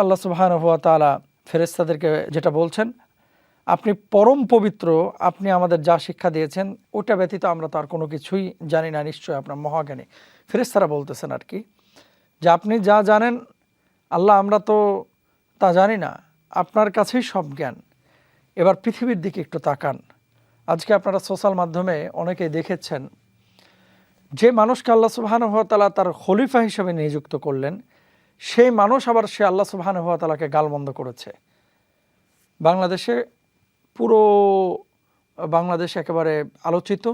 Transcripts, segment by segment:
আল্লাহ সুবহান হুয়া তালা ফেরেস্তাদেরকে যেটা বলছেন, আপনি পরম পবিত্র, আপনি আমাদের যা শিক্ষা দিয়েছেন, ওটা ব্যতীত আমরা তার কোনো কিছুই জানি না, নিশ্চয়ই আপনার মহাজ্ঞানী। ফেরেস্তারা বলতেছেন আর কি যে আপনি যা জানেন, আল্লাহ আমরা তো তা জানি না, আপনার কাছেই সব জ্ঞান। এবার পৃথিবীর দিকে একটু তাকান। আজকে আপনারা সোশ্যাল মাধ্যমে অনেকেই দেখেছেন, যে মানুষকে আল্লাহ সুবাহানুভতালা তার খলিফা হিসেবে নিযুক্ত করলেন সেই মানুষ আবার সে আল্লাহ সুবাহানুভতালাকে গালমন্দ করেছে। বাংলাদেশে পুরো, বাংলাদেশ একেবারে আলোচিত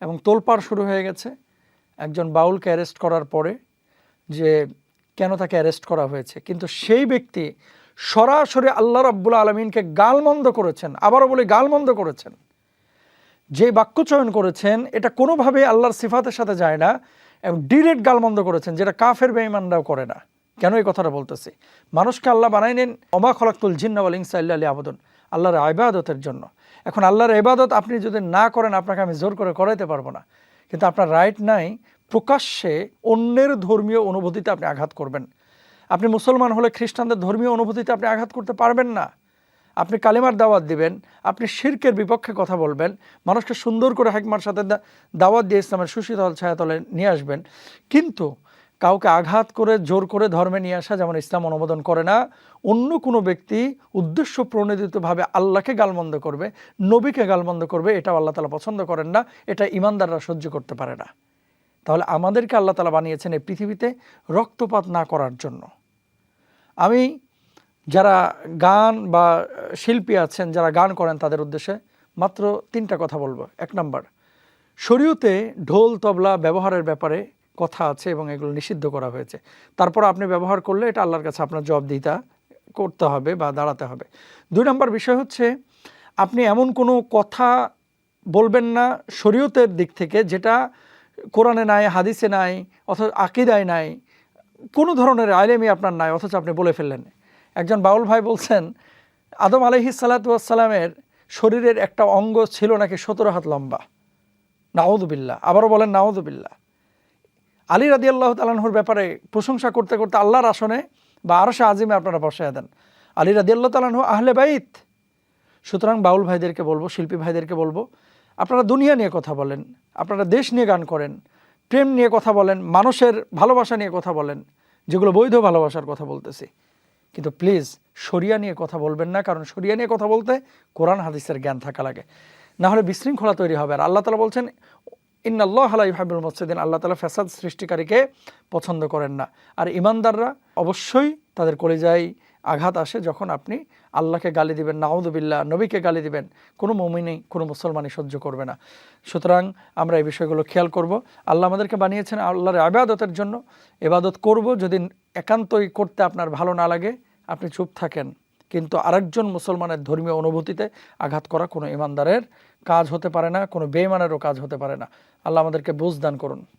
এবং তোলপাড় শুরু হয়ে গেছে। একজন বাউলকে অ্যারেস্ট করার পরে যে কেন তাকে অ্যারেস্ট করা হয়েছে। কিন্তু সেই ব্যক্তি সরাসরি আল্লাহ রাব্বুল আলমিনকে গালমন্দ করেছেন, আবারও বলে গালমন্দ করেছেন। যে বাক্য চয়ন করেছেন, এটা কোনোভাবে আল্লাহর সিফাতের সাথে যায় না এবং ডিরেক্ট গালমন্দ করেছেন, যেটা কাফের বেঈমানরাও করে না। কেন এই কথাটা বলতেছি? মানুষকে আল্লাহ বানাই নেন, অমা খলাকুল জিন্নাওয়াল ইনসা আল্লাহ আলী আবদন আল্লাহর আইবাদতের জন্য। এখন আল্লাহর ইবাদত আপনি যদি না করেন, আপনাকে আমি জোর করে করাইতে পারব না। কিন্তু আপনার রাইট নাই, প্রকাশ্যে অন্যের ধর্মীয় অনুভূতিতে আপনি আঘাত করবেন। আপনি মুসলমান হলে খ্রিস্টানদের ধর্মীয় অনুভূতিতে আপনি আঘাত করতে পারবেন না। আপনি কালিমার দাওয়াত দিবেন, আপনি শির্কের বিপক্ষে কথা বলবেন, মানুষকে সুন্দর করে হাকমার সাথে দাওয়াত দিয়ে ইসলামের সুশীতল ছায়াতলে নিয়ে আসবেন। কিন্তু কাউকে আঘাত করে, জোর করে ধর্মে নিয়ে আসা যেমন ইসলাম অনুমোদন করে না, অন্য কোনো ব্যক্তি উদ্দেশ্য প্রণোদিতভাবে আল্লাহকে গালমন্দ করবে, নবীকে গালমন্দ করবে, এটাও আল্লাহ তালা পছন্দ করেন না, এটা ইমানদাররা সহ্য করতে পারে না। তাহলে আমাদেরকে আল্লাহ তালা বানিয়েছেন এই পৃথিবীতে রক্তপাত না করার জন্য। আমি যারা গান বা শিল্পী আছেন, যারা গান করেন তাদের উদ্দেশ্যে মাত্র তিনটা কথা বলব। এক নম্বর, শরীয়তে ঢোল, তবলা ব্যবহারের ব্যাপারে কথা আছে এবং এগুলো নিষিদ্ধ করা হয়েছে। তারপর আপনি ব্যবহার করলে এটা আল্লাহর কাছে আপনার জবাবদিহিতা করতে হবে বা দাঁড়াতে হবে। দুই নম্বর বিষয় হচ্ছে, আপনি এমন কোনো কথা বলবেন না শরীয়তের দিক থেকে যেটা কোরআনে নাই, হাদিসে নাই, অথচ আকিদায় নাই, কোনো ধরনের আইলেমি আপনার নাই, অথচ আপনি বলে ফেললেন। একজন বাউল ভাই বলছেন, আদম আলহি সালাতামের শরীরের একটা অঙ্গ ছিল নাকি সতেরো হাত লম্বা? নাউদুবিল্লা আবারও বলেন নাউদুবিল্লা আলী রাদি আল্লাহ তালাহুর ব্যাপারে প্রশংসা করতে করতে আল্লাহর আসনে বা আরশে আজিমে আপনারা বসায় দেন। আলী রাদি আল্লাহ তালাহু আহলে বাইত। সুতরাং বাউল ভাইদেরকে বলব, শিল্পী ভাইদেরকে বলব, আপনারা দুনিয়া নিয়ে কথা বলেন, আপনারা দেশ নিয়ে গান করেন, প্রেম নিয়ে কথা বলেন, মানুষের ভালোবাসা নিয়ে কথা বলেন, যেগুলো বৈধ ভালোবাসার কথা বলতেছি। কিন্তু প্লিজ, শরিয়া নিয়ে কথা বলবেন না, কারণ শরিয়া নিয়ে কথা বলতে কোরআন, হাদিসের জ্ঞান থাকা লাগে। না হলে বিশৃঙ্খলা তৈরি হবে। আর আল্লাহ তালা বলছেন ইন্নাল্লাহ আলাই হাবিবুল মসজিদিন আল্লাহ তালা ফ্যাসাদ সৃষ্টিকারীকে পছন্দ করেন না। আর ইমানদাররা অবশ্যই তাদের কলিজায় আঘাত আসে যখন আপনি আল্লাহকে গালি দিবেন নাউদুবিল্লাহ নবীকে গালি দিবেন। কোনো মমিনই, কোনো মুসলমানই সহ্য করবে না। সুতরাং আমরা এই বিষয়গুলো খেয়াল করব। আল্লাহ আমাদেরকে বানিয়েছেন আল্লাহর আবাদতের জন্য। এবাদত করব যদি একান্তই করতে আপনার ভালো না লাগে, আপনি চুপ থাকেন। কিন্তু আরেকজন মুসলমানের ধর্মীয় অনুভূতিতে আঘাত করা কোনো ইমানদারের কাজ হতে পারে না, কোনো বেইমানেরও কাজ হতে পারে না। আল্লাহ আমাদেরকে বুঝদান করুন।